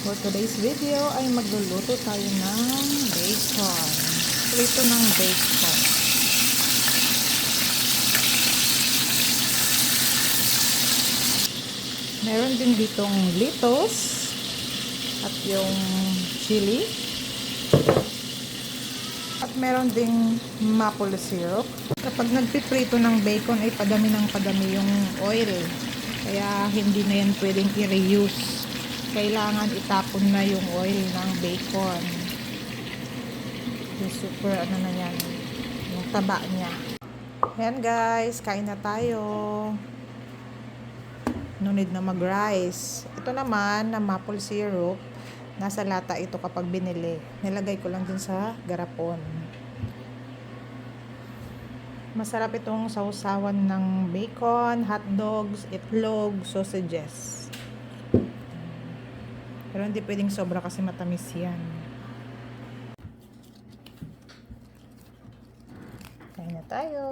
For today's video ay magluluto tayo ng bacon. Prito ng bacon. Meron din ditong litos at yung chili. At meron ding maple syrup. Kapag nagpiprito ng bacon ay padami ng padami yung oil. Kaya hindi na yan pwedeng i-reuse. Kailangan itapon na yung oil ng bacon. Yung super ano na yan. Yung taba niya. Ayan guys, kain na tayo. No need na mag-rice. Ito naman na maple syrup. Nasa lata ito kapag binili. Nilagay ko lang dun sa garapon. Masarap itong sausawan ng bacon, hot dogs, itlog, sausages. Pero hindi pwedeng sobra kasi matamis yan. Kain na tayo.